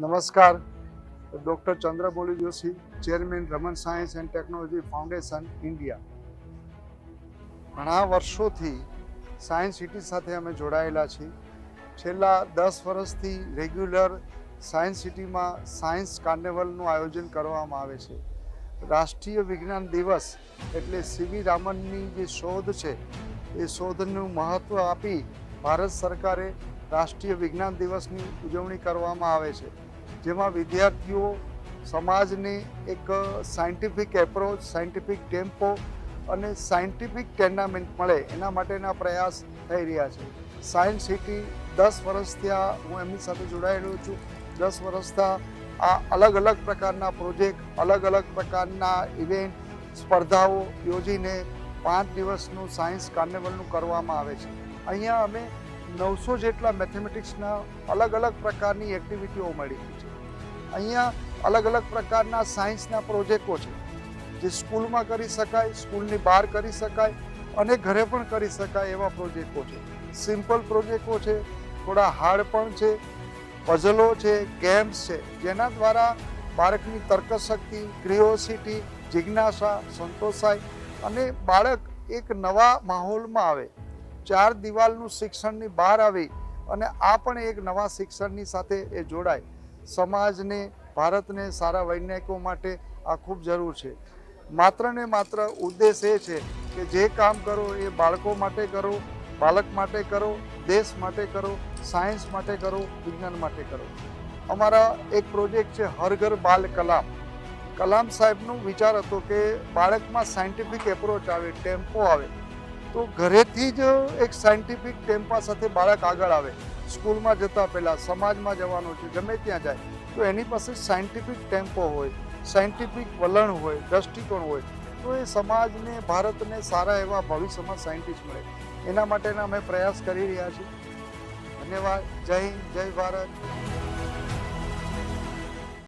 નમસ્કાર. Doctor Chandraboli Joshi, chairman Raman science and technology foundation, India. ઘણા વર્ષોથી science city સાથે અમે જોડાયેલા છીએ. છેલ્લા દસ વર્ષથી રેગ્યુલર સાયન્સ સિટીમાં સાયન્સ કાર્નિવલનું આયોજન કરવામાં આવે છે. રાષ્ટ્રીય વિજ્ઞાન દિવસ એટલે સીવી રામનની જે શોધ છે, એ શોધનું મહત્ત્વ આપી ભારત સરકારે રાષ્ટ્રીય વિજ્ઞાન દિવસની ઉજવણી કરવામાં આવે છે, જેમાં વિદ્યાર્થીઓ સમાજની એક સાયન્ટિફિક એપ્રોચ, સાયન્ટિફિક ટેમ્પો અને સાયન્ટિફિક ટેર્નામેન્ટ મળે એના માટેના પ્રયાસ થઈ રહ્યા છે. સાયન્સ સિટી દસ વર્ષથી આ હું એમની સાથે જોડાયેલો છું. દસ વર્ષથી આ અલગ અલગ પ્રકારના પ્રોજેક્ટ, અલગ અલગ પ્રકારના ઇવેન્ટ, સ્પર્ધાઓ યોજીને પાંચ દિવસનું સાયન્સ કાર્નિવલનું કરવામાં આવે છે. અહીંયા અમે નવસો જેટલા મેથેમેટિક્સના અલગ અલગ પ્રકારની એક્ટિવિટીઓ મળી છે. અહીંયા અલગ અલગ પ્રકારના સાયન્સના પ્રોજેક્ટો છે, જે સ્કૂલમાં કરી શકાય સ્કૂલની બહાર કરી શકાય અને ઘરે પણ કરી શકાય એવા પ્રોજેક્ટો છે. સિમ્પલ પ્રોજેક્ટો છે, થોડા હાર્ડ પણ છે પઝલો છે ગેમ્સ છે, જેના દ્વારા બાળકની તર્કશક્તિ ક્રિયોસિટી જિજ્ઞાસા, સંતોષાય અને બાળક એક નવા માહોલમાં આવે. ચાર દિવાલનું શિક્ષણની બહાર આવી અને આ પણ એક નવા શિક્ષણની સાથે એ જોડાય. સમાજને, ભારતને, સારા વૈજ્ઞાનિકો માટે આ ખૂબ જરૂર છે. માત્ર ને માત્ર ઉદ્દેશ એ છે કે જે કામ કરો એ બાળકો માટે કરો, બાળક માટે કરો, દેશ માટે કરો, સાયન્સ માટે કરો, વિજ્ઞાન માટે કરો. અમારા એક પ્રોજેક્ટ છે હર ઘર બાલ કલામ. કલામ સાહેબનો વિચાર હતો કે બાળકમાં સાયન્ટિફિક એપ્રોચ આવે, ટેમ્પો આવે. તો ઘરેથી જ એક સાયન્ટિફિક ટેમ્પા સાથે બાળક આગળ આવે. સ્કૂલમાં જતા પહેલાં, સમાજમાં જવાનું છે, ગમે ત્યાં જાય, તો એની પાસે સાયન્ટિફિક ટેમ્પો હોય સાયન્ટિફિક વલણ હોય, દ્રષ્ટિકોણ હોય, તો એ સમાજને, ભારતને સારા એવા ભવિષ્યમાં સાયન્ટિસ્ટ મળે. એના માટેના અમે પ્રયાસ કરી રહ્યા છીએ. ધન્યવાદ. જય હિન્દ, જય ભારત.